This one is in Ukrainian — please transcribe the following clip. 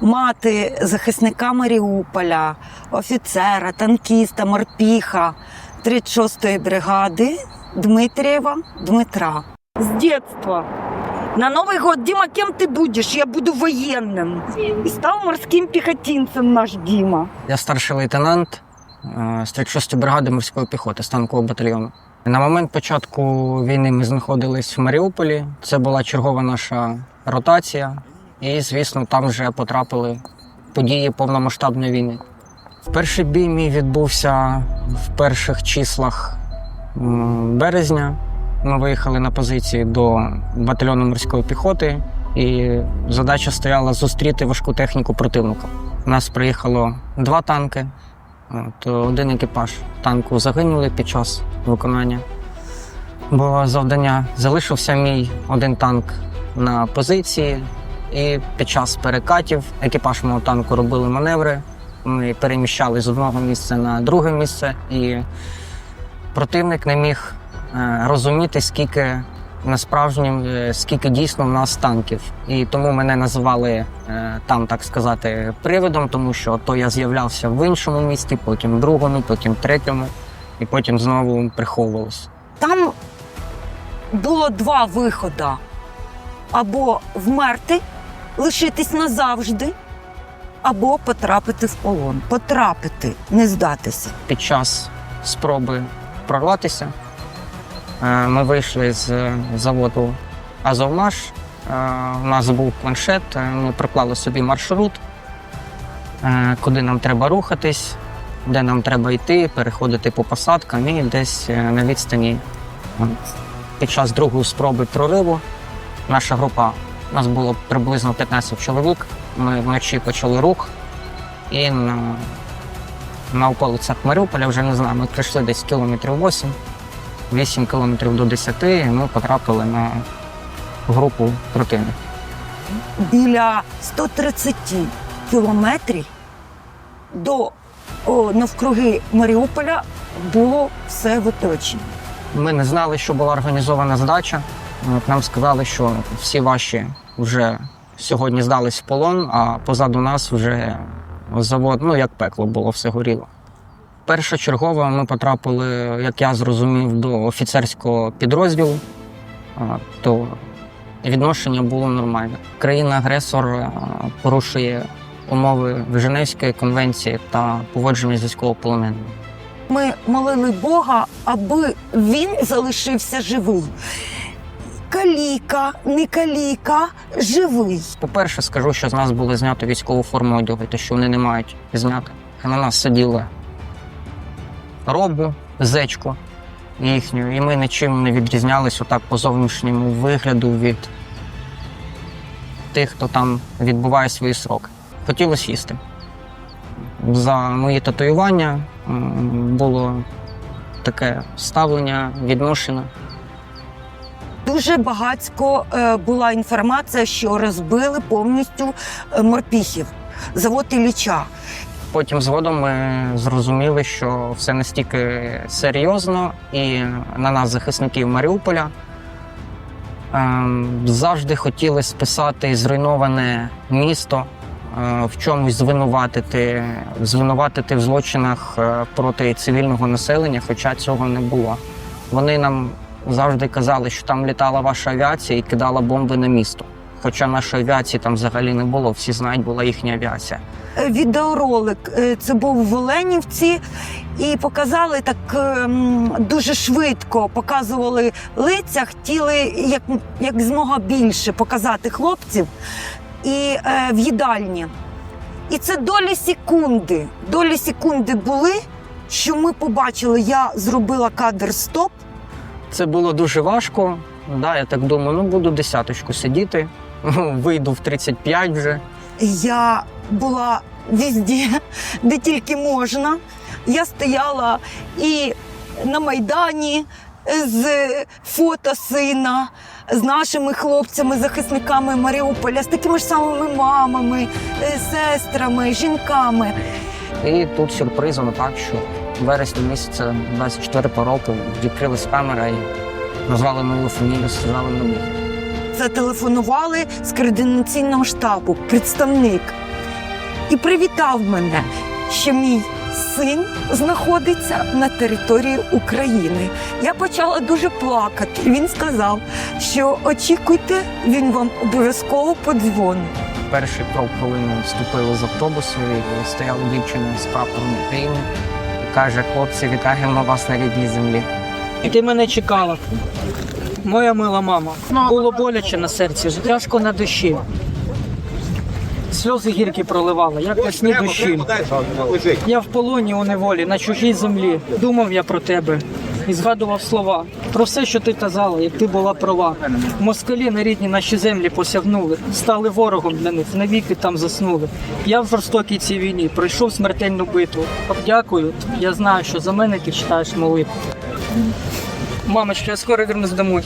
мати захисника Маріуполя, офіцера, танкіста, морпіха 36-ї бригади Дмитрієва Дмитра. З дитинства. На Новий год, Дима, кем ти будеш? Я буду воєнним. І став морським піхотинцем наш Діма. Я старший лейтенант е, з 36 бригади морської піхоти з батальйону. На момент початку війни ми знаходились в Маріуполі. Це була чергова наша ротація, і, звісно, там вже потрапили події повномасштабної війни. Перший бій мій відбувся в перших числах березня. Ми виїхали на позиції до батальйону морської піхоти, і задача стояла зустріти важку техніку противника. У нас приїхало два танки. От, один екіпаж танку загинули під час виконання бойового завдання. Залишився мій один танк на позиції, і під час перекатів екіпаж мого танку робили маневри. Ми переміщали з одного місця на друге місце, і противник не міг е, розуміти, скільки насправді, е, скільки дійсно в нас танків. І тому мене називали е, там, так сказати, привидом, тому що то я з'являвся в іншому місті, потім в другому, потім в третьому, і потім знову приховувався. Там було два виходи: або вмерти, лишитись назавжди, або потрапити в полон. Потрапити, не здатися. Під час спроби прорватися е, ми вийшли з е, заводу Азовмаш. Е, У нас був планшет, е, ми проклали собі маршрут, е, куди нам треба рухатись, де нам треба йти, переходити по посадкам і десь е, на відстані. е, Під час другої спроби прориву наша група, у нас було приблизно 15 чоловік. Ми вночі почали рух і на на околицях Маріуполя, вже не знаю, ми прийшли десь кілометрів 8, 8 кілометрів до 10, і ми потрапили на групу противника. Біля 130 кілометрів до о, навкруги Маріуполя було все в оточенні. Ми не знали, що була організована здача. Нам сказали, що всі ваші вже сьогодні здались в полон, а позаду нас вже завод, ну як пекло було, все горіло. Першочергово ми потрапили, як я зрозумів, до офіцерського підрозділу, то відношення було нормальне. Країна-агресор порушує умови Женевської конвенції та поводження з військовополоненими. Ми молили Бога, аби він залишився живий. Каліка, не каліка, живий. По-перше, скажу, що з нас було знято військову форму одягу, те, що вони не мають зняти. На нас сиділи робу, зечку їхню, і ми нічим не відрізнялись отак по зовнішньому вигляду від тих, хто там відбуває свої сроки. Хотілося їсти. За мої татуювання було таке ставлення, відношення. Дуже багатько е, була інформація, що розбили повністю е, морпіхів, завод Ілліча. Потім згодом ми зрозуміли, що все настільки серйозно, і на нас, захисників Маріуполя, ем, завжди хотіли списати зруйноване місто, е, в чомусь звинуватити, звинуватити в злочинах проти цивільного населення, хоча цього не було. Вони нам завжди казали, що там літала ваша авіація і кидала бомби на місто. Хоча нашої авіації там взагалі не було, всі знають, була їхня авіація. Е, Відеоролик е, це був в Оленівці, і показали так ем, дуже швидко, показували лиця, хотіли як, як змога більше показати хлопців і е, в їдальні. І це долі секунди. Долі секунди були, що ми побачили. Я зробила кадр стоп. Це було дуже важко. Да, я так думаю, ну буду десяточку сидіти, вийду в 35 вже. Я була везде, де тільки можна. Я стояла і на Майдані з фото сина, з нашими хлопцями, захисниками Маріуполя, з такими ж самими мамами, е, сестрами, жінками. І тут сюрпризом так, що вересні місяця 24 року відкрилась камера і назвали мою фамілію, сказали мені. Зателефонували з координаційного штабу, представник. і привітав мене, що мій син знаходиться на території України. Я почала дуже плакати. Він сказав, що очікуйте, він вам обов'язково подзвонить. Перший крок, коли ми вступили з автобусу, і стояла дівчина з прапором України каже: хлопці, вітаємо вас на рідній землі. Ти мене чекала. Моя мила мама. Було боляче на серці, тяжко на душі. Сльози гіркі проливала, як весні душі. Я в полоні у неволі, на чужій землі. Думав я про тебе і згадував слова про все, що ти казала, як ти була права. Москалі на рідні наші землі посягнули, стали ворогом для них, навіки там заснули. Я в жорстокій цій війні пройшов смертельну битву. Дякую. Я знаю, що за мене ти читаєш молитву. Мамочка, я скоро вернусь домой.